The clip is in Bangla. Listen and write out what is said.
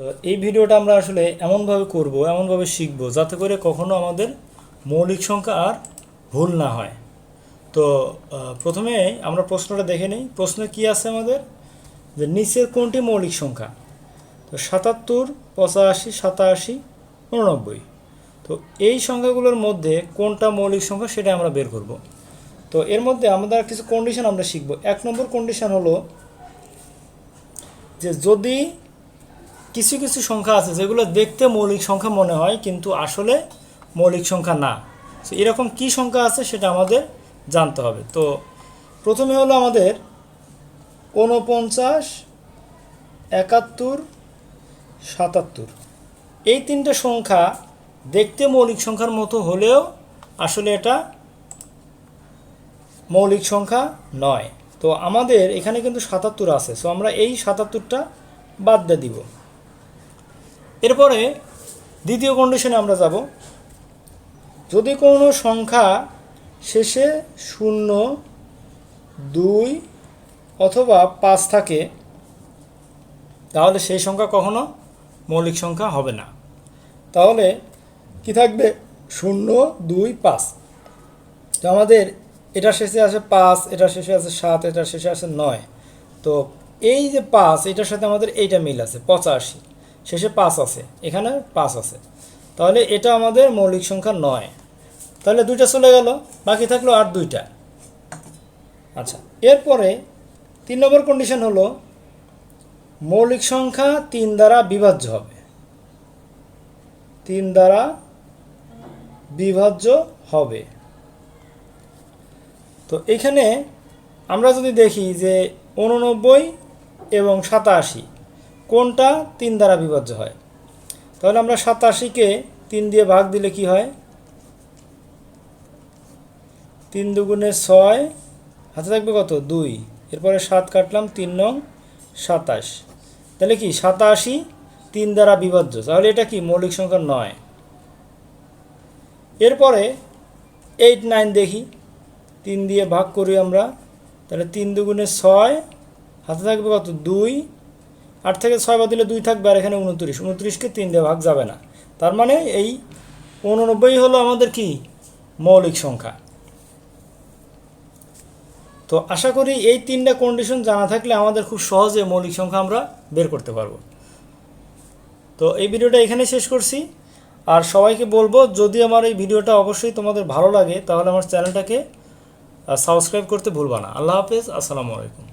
তো এই ভিডিওটা আমরা আসলে এমনভাবে করব, এমনভাবে শিখব যাতে করে কখনো আমাদের মৌলিক সংখ্যা আর ভুল না হয়। তো প্রথমে আমরা প্রশ্নটা দেখে নিই। প্রশ্নে কি আছে আমাদের? যে নিচের কোনটি মৌলিক সংখ্যা? তো সাতাত্তর, পঁচাশি, সাতাশি, উননব্বই। তো এই সংখ্যাগুলোর মধ্যে কোনটা মৌলিক সংখ্যা সেটা আমরা বের করব। তো এর মধ্যে আমাদের কিছু কন্ডিশন আমরা শিখব। এক নম্বর কন্ডিশন হলো যে যদি কিছু কিছু সংখ্যা আছে যেগুলো দেখতে মৌলিক সংখ্যা মনে হয়, কিন্তু আসলে মৌলিক সংখ্যা না। তো এরকম কি সংখ্যা আছে সেটা আমাদের জানতে হবে। তো, প্রথমে হলো আমাদের ঊনপঞ্চাশ, একাত্তর, সাতাত্তর। এই তিনটে সংখ্যা দেখতে মৌলিক সংখ্যার মতো হলেও আসলে এটা মৌলিক সংখ্যা নয়। তো, আমাদের এখানে কিন্তু সাতাত্তর আছে। সো আমরা এই সাতাত্তরটা বাদ দিয়ে দিব। এরপরে দ্বিতীয় কন্ডিশনে আমরা যাব। যদি কোনো সংখ্যা শেষে শূন্য, দুই অথবা পাঁচ থাকে, তাহলে সেই সংখ্যা কখনো মৌলিক সংখ্যা হবে না। তাহলে কি থাকবে? শূন্য, দুই, পাঁচ। তো আমাদের এটা শেষে আছে পাঁচ, এটা শেষে আছে সাত, এটা শেষে আছে নয়। তো এই যে পাঁচ, এটার সাথে আমাদের এইটা মিল আছে, পঁচাশি। শেষে পাঁচ আছে। এখানে পাঁচ আছে। তাহলে এটা আমাদের মৌলিক সংখ্যা নয়। তাহলে দুইটা চলে গেল, বাকি থাকল আর দুইটা। আচ্ছা এরপরে তিন নম্বর কন্ডিশন হলো, মৌলিক সংখ্যা তিন দ্বারা বিভাজ্য হবে। তিন দ্বারা বিভাজ্য হবে। তো এখানে আমরা যদি দেখি যে উননব্বই এবং সাতাশি কোনটা তিন দ্বারা বিভাজ্য হয়? তাহলে আমরা সাতাশিকে তিন দিয়ে ভাগ দিলে কি হয়? তিন দুগুণে ছয়, হাতে থাকবে কত? দুই। এরপরে সাত কাটলাম, তিন নং সাতাশ। তাহলে কি? সাতাশি তিন দ্বারা বিভাজ্য। তাহলে এটা কি? মৌলিক সংখ্যা নয়। এরপরে এইট নাইন দেখি। তিন দিয়ে ভাগ করি আমরা। তাহলে তিন দুগুণে ছয়, হাতে থাকবে কত? দুই। আট থেকে ছয় বাদ দিলে দুই থাকবে, আর এখানে উনত্রিশ। উনত্রিশকে তিন দিয়ে ভাগ যাবে না। তার মানে এই উননব্বই হলো আমাদের কি? মৌলিক সংখ্যা। তো আশা করি এই তিনটা কন্ডিশন জানা থাকলে আমাদের খুব সহজে মৌলিক সংখ্যা আমরা বের করতে পারব। তো এই ভিডিওটা এখানে শেষ করছি। আর সবাইকে বলব, যদি আমার এই ভিডিওটা অবশ্যই তোমাদের ভালো লাগে, তাহলে আমার চ্যানেলটাকে সাবস্ক্রাইব করতে ভুলবা না। আল্লাহ হাফেজ, আসসালামু আলাইকুম।